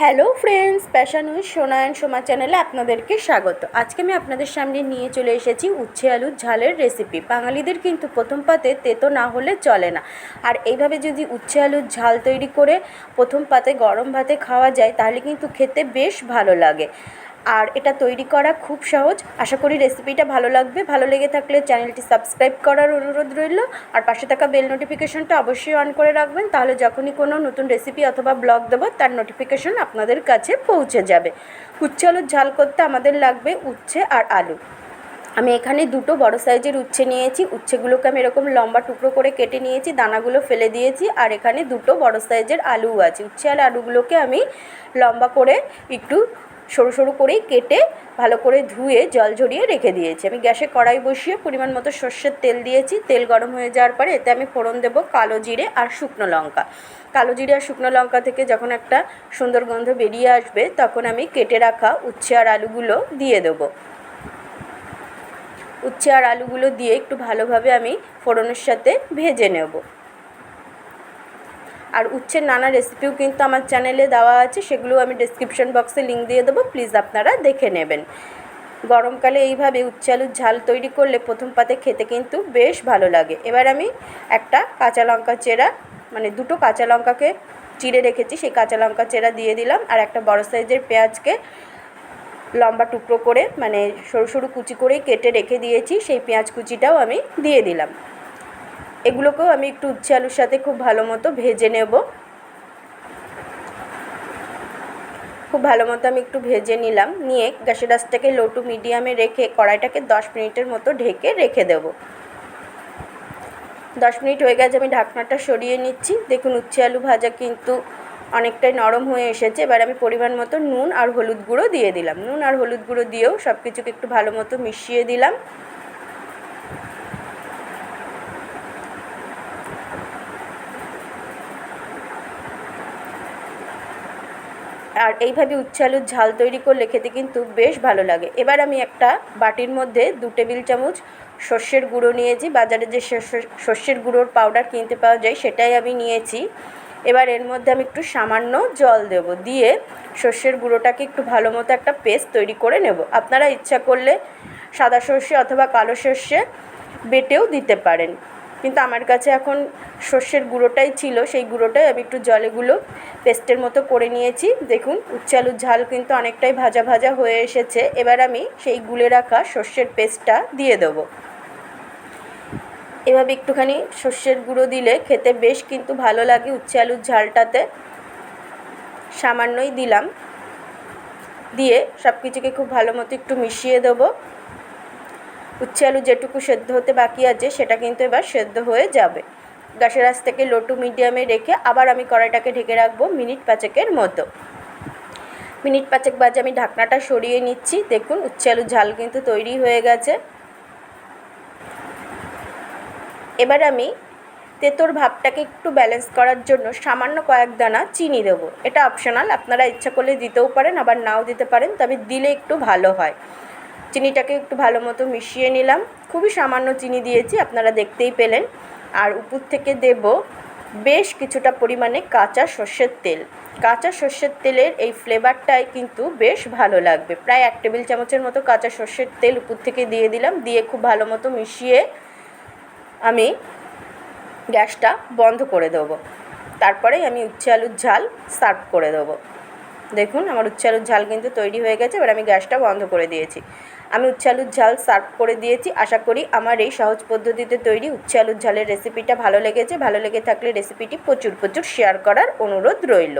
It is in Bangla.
Hello friends passion with Sonayan Soma চ্যানেলে আপনাদেরকে স্বাগত। আজকে আমি আপনাদের সামনে নিয়ে চলে এসেছি উচ্ছে আলুর ঝালের রেসিপি বাঙালিদের কিন্তু প্রথম পাতে তেতো না হলে চলে না। আর এইভাবে যদি উচ্ছে আলুর ঝাল তৈরি করে প্রথম পাতে গরম ভাতে খাওয়া যায়, তাহলে কিন্তু খেতে বেশ ভালো লাগে। আর এটা তৈরি করা খুব সহজ। আশা করি রেসিপিটা ভালো লাগবে। ভালো লেগে থাকলে চ্যানেলটি সাবস্ক্রাইব করার অনুরোধ রইল। আর পাশে থাকা বেল নোটিফিকেশনটা অবশ্যই অন করে রাখবেন। তাহলে যখনই কোনো নতুন রেসিপি অথবা ব্লগ দেবো, তার নোটিফিকেশন আপনাদের কাছে পৌঁছে যাবে। উচ্ছে আলুর ঝাল করতে আমাদের লাগবে উচ্ছে আর আলু। আমি এখানে দুটো বড় সাইজের উচ্ছে নিয়েছি। উচ্ছেগুলোকে আমি এরকম লম্বা টুকরো করে কেটে নিয়েছি, দানাগুলো ফেলে দিয়েছি। আর এখানে দুটো বড় সাইজের আলুও আছে। উচ্ছে আর আলুগুলোকে আমি লম্বা করে একটু সরু সরু করেই কেটে ভালো করে ধুয়ে জল ঝরিয়ে রেখে দিয়েছি। আমি গ্যাসে কড়াই বসিয়ে পরিমাণ মতো সর্ষের তেল দিয়েছি। তেল গরম হয়ে যাওয়ার পরে এতে আমি ফোড়ন দেবো কালো জিরে আর শুকনো লঙ্কা। কালো জিরে আর শুকনো লঙ্কা থেকে যখন একটা সুন্দর গন্ধ বেরিয়ে আসবে তখন আমি কেটে রাখা উচ্ছে আর আলুগুলো দিয়ে দেবো। উচ্ছে আর আলুগুলো দিয়ে একটু ভালোভাবে আমি ফোড়নের সাথে ভেজে নেব। আর উচ্ছের নানা রেসিপিও কিন্তু আমার চ্যানেলে দেওয়া আছে সেগুলো আমি ডিসক্রিপশন বক্সে লিঙ্ক দিয়ে দেবো প্লিজ আপনারা দেখে নেবেন। গরমকালে এইভাবে উচ্ছে আলুর ঝাল তৈরি করলে প্রথম পাতে খেতে কিন্তু বেশ ভালো লাগে। এবার আমি একটা কাঁচা লঙ্কা চেরা মানে দুটো কাঁচা লঙ্কাকে চিড়ে রেখেছি, সেই কাঁচা লঙ্কা চেরা দিয়ে দিলাম, আর একটা বড় সাইজের পেঁয়াজকে লম্বা টুকরো করে মানে সরু সরু কুচি করেই কেটে রেখে দিয়েছি, সেই পেঁয়াজ কুচিটাও আমি দিয়ে দিলাম। এগুলোকেও আমি একটু উচ্ছে আলুর সাথে খুব ভালো মতো ভেজে নেব। খুব ভালো মতো আমি একটু ভেজে নিলাম। নিয়ে গ্যাসের আঁচটাকে লো টু মিডিয়ামে রেখে কড়াইটাকে দশ মিনিটের মতো ঢেকে রেখে দেবো। দশ মিনিট হয়ে গেছে, আমি ঢাকনাটা সরিয়ে নিচ্ছি। দেখুন, উচ্ছে আলু ভাজা কিন্তু অনেকটাই নরম হয়ে এসেছে। এবার আমি পরিমাণ মতো নুন আর হলুদ গুঁড়ো দিয়ে দিলাম। নুন আর হলুদ গুঁড়ো দিয়েও সব কিছুকে একটু ভালো মতো মিশিয়ে দিলাম। আর এইভাবে উচ্ছে আলুর ঝাল তৈরি করলে খেতে কিন্তু বেশ ভালো লাগে। এবার আমি একটা বাটির মধ্যে দু টেবিল চামচ সর্ষের গুঁড়ো নিয়েছি। বাজারে যে সর্ষের গুঁড়োর পাউডার কিনতে পাওয়া যায় সেটাই আমি নিয়েছি। এবার এর মধ্যে আমি একটু সামান্য জল দেব দিয়ে সর্ষের গুঁড়োটাকে একটু ভালো মতো একটা পেস্ট তৈরি করে নেব। আপনারা ইচ্ছা করলে সাদা সর্ষে অথবা কালো সর্ষে বেটেও দিতে পারেন। কিন্তু আমার কাছে এখন সর্ষের গুঁড়োটাই ছিল, সেই গুঁড়োটাই আমি একটু জলে গুলো পেস্টের মতো করে নিয়েছি। দেখুন, উচ্ছে আলুর ঝাল কিন্তু অনেকটাই ভাজা ভাজা হয়ে এসেছে। এবার আমি সেই গুলে রাখা সর্ষের পেস্টটা দিয়ে দেবো। এভাবে একটুখানি সর্ষের গুঁড়ো দিলে খেতে বেশ কিন্তু ভালো লাগে উচ্ছে আলুর ঝালটাতে। সামান্যই দিলাম। দিয়ে সব কিছুকে খুব ভালো মতো একটু মিশিয়ে দেবো। উচ্ছে আলু যেটুকু সেদ্ধ হতে বাকি আছে, সেটা কিন্তু এবার সেদ্ধ হয়ে যাবে। গ্যাসের আঁচ থেকে লো টু মিডিয়ামে রেখে আবার আমি কড়াইটাকে ঢেকে রাখব মিনিট পাঁচেকের মতো। মিনিট পাঁচেক বাজে আমি ঢাকনাটা সরিয়ে নিচ্ছি। দেখুন উচ্ছে আলুর ঝাল কিন্তু তৈরি হয়ে গেছে। এবার আমি তেতোর ভাবটাকে একটু ব্যালেন্স করার জন্য সামান্য কয়েক দানা চিনি দেবো। এটা অপশনাল আপনারা ইচ্ছা করলে দিতেও পারেন, আবার নাও দিতে পারেন, তবে দিলে একটু ভালো হয়। চিনিটাকে একটু ভালো মতো মিশিয়ে নিলাম। খুবই সামান্য চিনি দিয়েছি, আপনারা দেখতেই পেলেন। আর উপর থেকে দেব বেশ কিছুটা পরিমাণে কাঁচা সর্ষের তেল। কাঁচা সর্ষের তেলের এই ফ্লেভারটাই কিন্তু বেশ ভালো লাগবে। প্রায় এক টেবিল চামচের মতো কাঁচা সর্ষের তেল উপর থেকে দিয়ে দিলাম, দিয়ে খুব ভালো মতো মিশিয়ে আমি গ্যাসটা বন্ধ করে দেবো। তারপরেই আমি উচ্ছে আলুর ঝাল সার্ভ করে দেবো। দেখুন, আমার উচ্ছে আলুর ঝাল কিন্তু তৈরি হয়ে গেছে, এবার আমি গ্যাসটা বন্ধ করে দিয়েছি। আমি উচ্ছে আলুর ঝাল সার্ভ করে দিয়েছি। আশা করি আমার এই সহজ পদ্ধতিতে তৈরি উচ্ছে আলুর ঝালের রেসিপিটা ভালো লেগেছে। ভালো লেগে থাকলে রেসিপিটি প্রচুর প্রচুর শেয়ার করার অনুরোধ রইল।